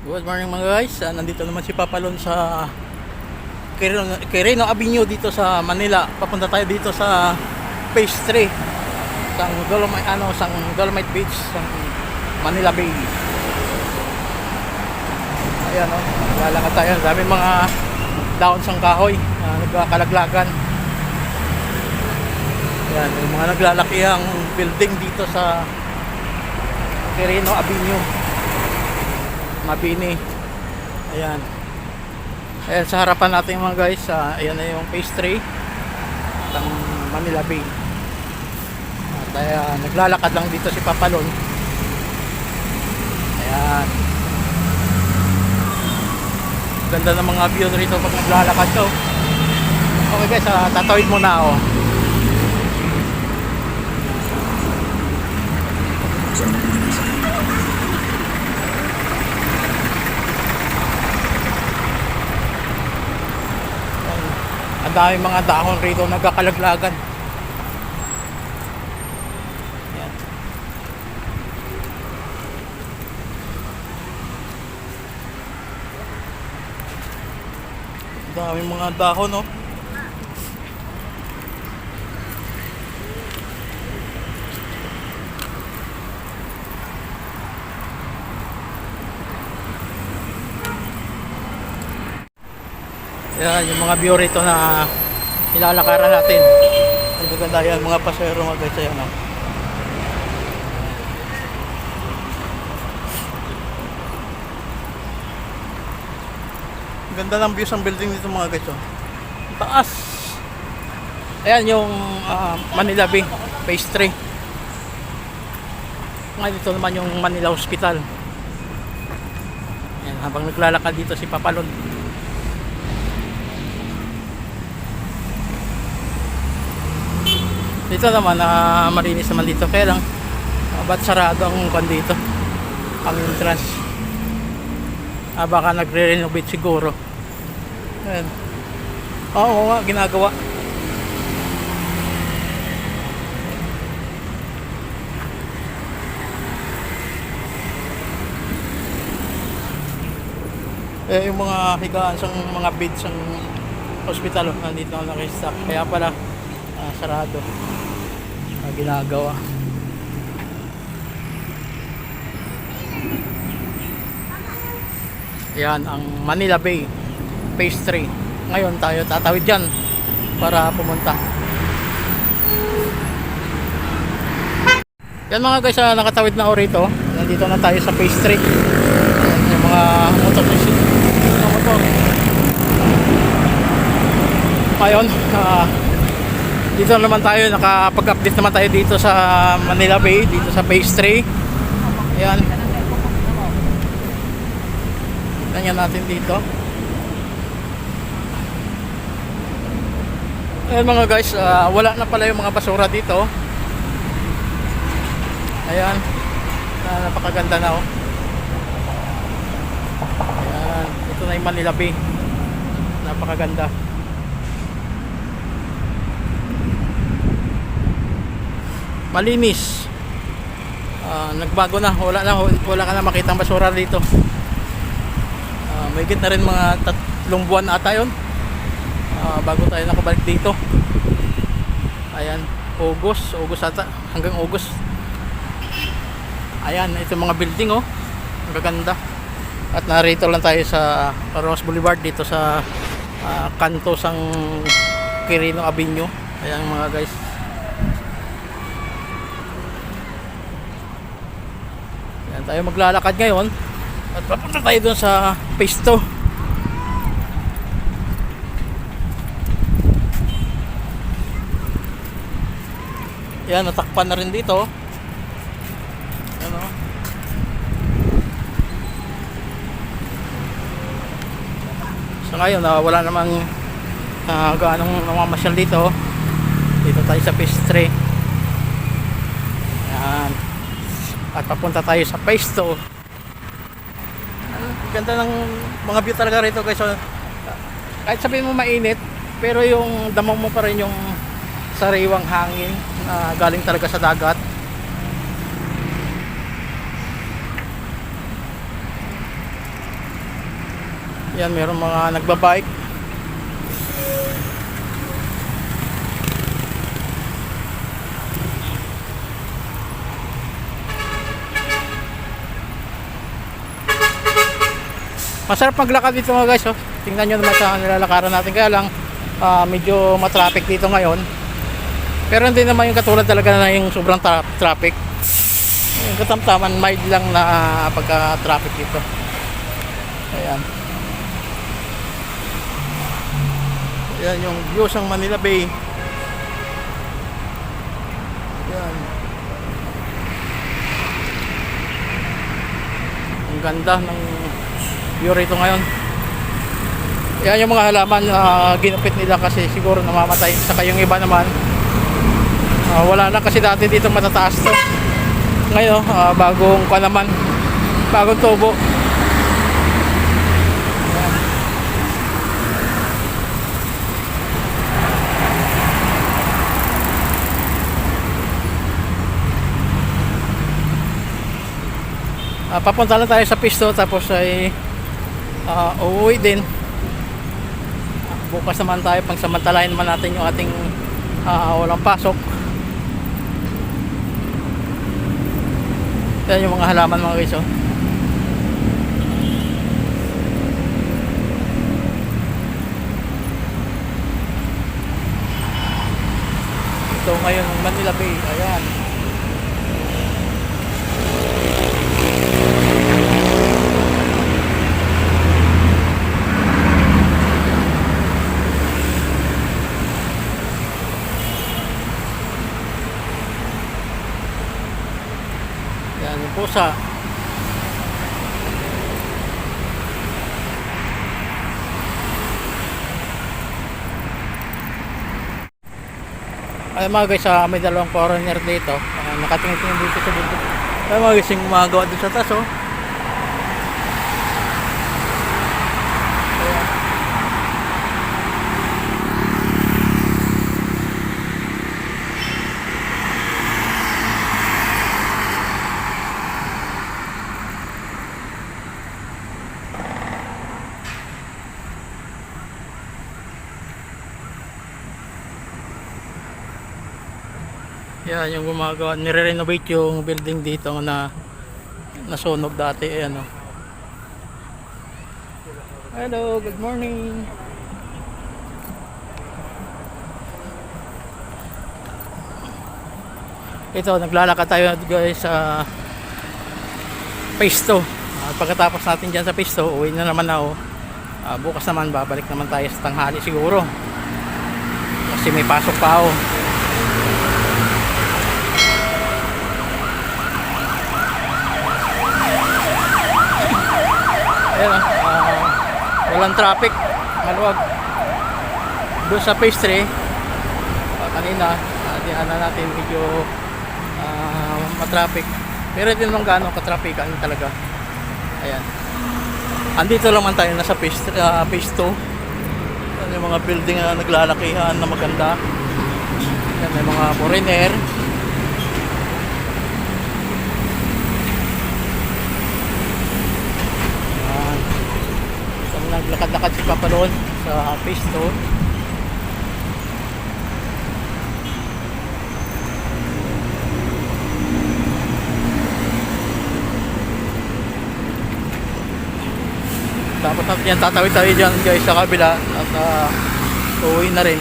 Good morning mga guys. Ah, nandito naman si Papalon sa Quirino, Quirino Avenue dito sa Manila. Papunta tayo dito sa Phase 3. Sang Dolomite ano, sang Dolomite Beach, sang Manila Bay. Ayan oh, lalakad tayo. Dami mga daon sang kahoy, ah, nagkakalaglagan. Ayan, yung mga naglalaki ang building dito sa Quirino Avenue. Mabini. Ayan. Ayan sa harapan natin mga guys, ah, ayan na yung phase 3 ng Manila Bay. At ayan, naglalakad lang dito si Papalon. Ayan. Ganda ng mga view rito pag naglalakad ka. oh. Okay guys, ah, tatawid muna ako. Ang dami mga dahon rito nagkakalaglagan. Ayan. Ang dami mga dahon, no? Yan, yung mga view rito na nilalakaran natin. Ang gaganda yan, mga pasero mga guys. Ayan, oh. Ang Ganda ng views ng building dito mga guys. Oh. Taas. Ayan yung ah, Manila Bay, phase 3. Ngayon dito naman yung Manila Hospital. Ayan, habang naglalakad dito si Papalon. Dito naman na malinis naman dito. Kaya lang uh, ba't sarado ang kwan dito? Ang entrance. Ah, baka nagre-renovate siguro. Ayan. oo nga ginagawa. Eh yung mga higaan sa mga beds ng hospital oh, nandito na nakastock kaya pala sarado. Ah, ginagawa. Yan ang Manila Bay phase 3 ngayon tayo tatawid dyan para pumunta. Yan mga guys ah, nakatawid na ako rito. Nandito na tayo sa phase 3 Yan, yung mga motor. Mga motor. Ngayon ah, dito naman tayo nakapag-update naman tayo dito sa Manila Bay dito sa phase 3 ayan. Ganyan natin dito. Ayan mga guys ah, wala na pala yung mga basura dito. Ayan. Ah, napakaganda na oh. Ayan. Ito na yung Manila Bay. Napakaganda malinis. Ah, nagbago na. Wala na wala ka na makitang basura dito. Ah, may na rin mga tatlong buwan ata yun. Ah, bago tayo nakabalik dito. Ayan. August. August ata. Hanggang August. Ayan. Ito mga building oh. Ang gaganda. At narito lang tayo sa Rose Boulevard dito sa ah, kanto sang Quirino Avenue. Ayan mga guys Yan tayo maglalakad ngayon at papunta tayo dun sa phase 2. Yan, natakpan na rin dito. Yan o. So ngayon, ah, wala namang uh, gaanong namamasyal dito. Dito tayo sa phase 3. Yan at papunta tayo sa phase 2 Ang ganda ng mga view talaga rito guys so, kahit sabihin mo mainit pero yung damo mo pa rin yung sariwang hangin na galing talaga sa dagat. Yan, meron mga nagbabike. Masarap maglakad dito mga guys. Oh. Tingnan nyo naman sa nilalakaran natin. Kaya lang, ah, medyo matraffic dito ngayon. Pero hindi naman yung katulad talaga na yung sobrang tra- traffic. Yung katamtaman, mild lang na pagka-traffic dito. Ayan. Ayan yung views ng Manila Bay. Ayan. Ang ganda ng view rito ngayon. Yan yung mga halaman ah, ginupit nila kasi siguro namamatay. Saka yung iba naman ah, wala na kasi dati dito matataas to. Ngayon, ah, bagong kwa naman. Bagong tubo. Ah, papunta lang tayo sa pisto tapos ay ah, uuwi din. Bukas naman tayo pang samantalahin naman natin yung ating ah, walang pasok. Yan yung mga halaman mga guys oh. ito ngayon Manila Bay. Ayan Yan yung pusa. Ay mga guys, ah, may dalawang foreigner dito. Uh, nakatingin-tingin dito sa bundok. Ay mga guys, yung gumagawa dito sa taso. Ayan. Yan yung gumagawa, nire-renovate yung building dito na nasunog dati. Ayan o. Hello, good morning. Ito, naglalakad tayo guys sa Pisto. At pagkatapos natin dyan sa Pisto, uwi na naman ako. Ah, bukas naman, babalik naman tayo sa tanghali siguro. Kasi may pasok pa ako. Ayan ah, ah, walang traffic, maluwag. Doon sa pastry, ah, kanina, uh, dinaanan natin medyo ah, matraffic. Pero hindi naman gaano ka-traffic, ano talaga. Ayan. Andito lang man tayo nasa phase, uh, phase 2. Yan yung mga building na naglalakihan na maganda. Yan, may mga foreigner. Yan. So, naglakad-lakad si Papa doon sa phase 2. Tapos natin yan, tatawid tayo dyan guys sa kabila at uh, uuwi na rin.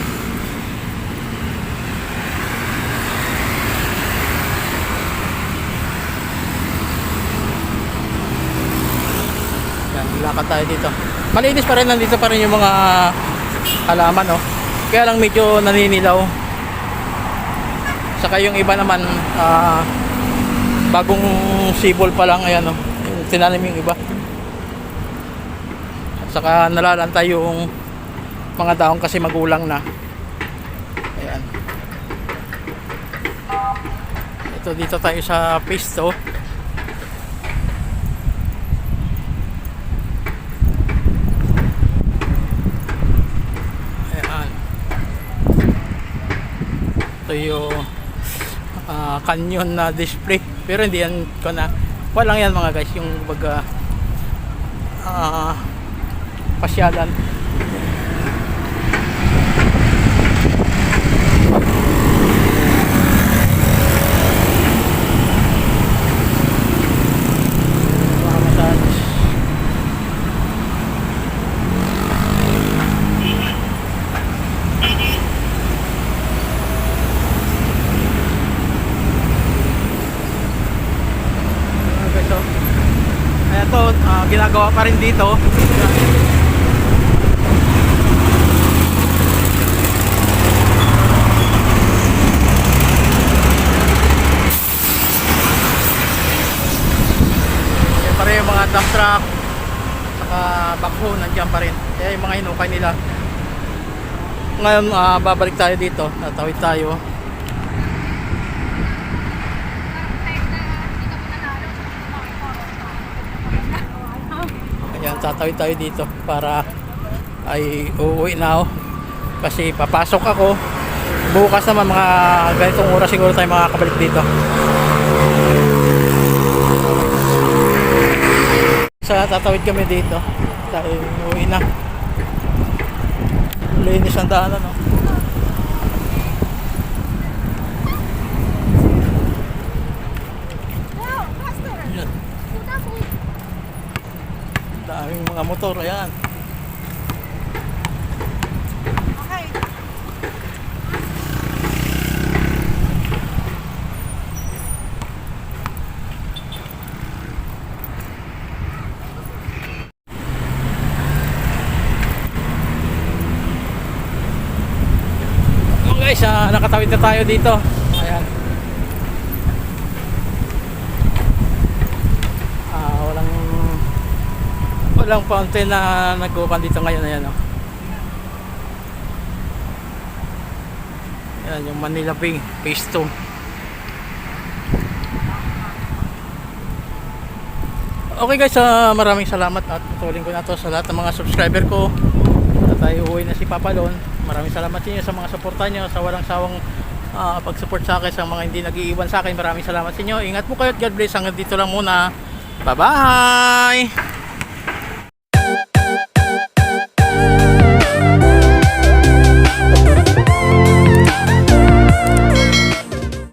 Yan, lakad tayo dito. Malinis pa rin, nandito pa rin yung mga halaman, no? Kaya lang medyo naninilaw. Saka yung iba naman, ah, bagong sibol pa lang, ayan, no? Yung tinanim yung iba. Saka nalalanta yung mga daon kasi magulang na. Ayan. Ito dito tayo sa pisto. Ayan. Ito yung ah, canyon na display. Pero hindi yan ko na. Walang yan mga guys. Yung baga ah pasyalan. Mga massage. Okay, so, ayan to, ah, ginagawa pa rin dito. Rin yung mga dump truck, saka backhoe, nandiyan pa rin. Kaya yung mga hinukay nila. Ngayon, ah, babalik tayo dito, tatawid tayo. Ayan, tatawid tayo dito para ay uuwi na ako. Kasi papasok ako. Bukas naman mga ganitong oras siguro tayo makakabalik dito. Sa tatawid kami dito. Tayo uuwi na. Linis ang daanan, no? Daming mga motor, ayan. So guys, ah, nakatawid na tayo dito. Ayan. Ah, walang walang fountain na nag-open dito ngayon ayan oh. Ayan yung Manila Bay Phase 2. Okay guys, ah, maraming salamat at patuloy ko na to sa lahat ng mga subscriber ko. At tayo uwi na si Papa Lon. Maraming salamat sa inyo sa mga suporta nyo, sa walang sawang ah, pag-support sa akin, sa mga hindi nag-iiwan sa akin. Maraming salamat sa inyo. Ingat po kayo at God bless. Hanggang dito lang muna. Bye-bye!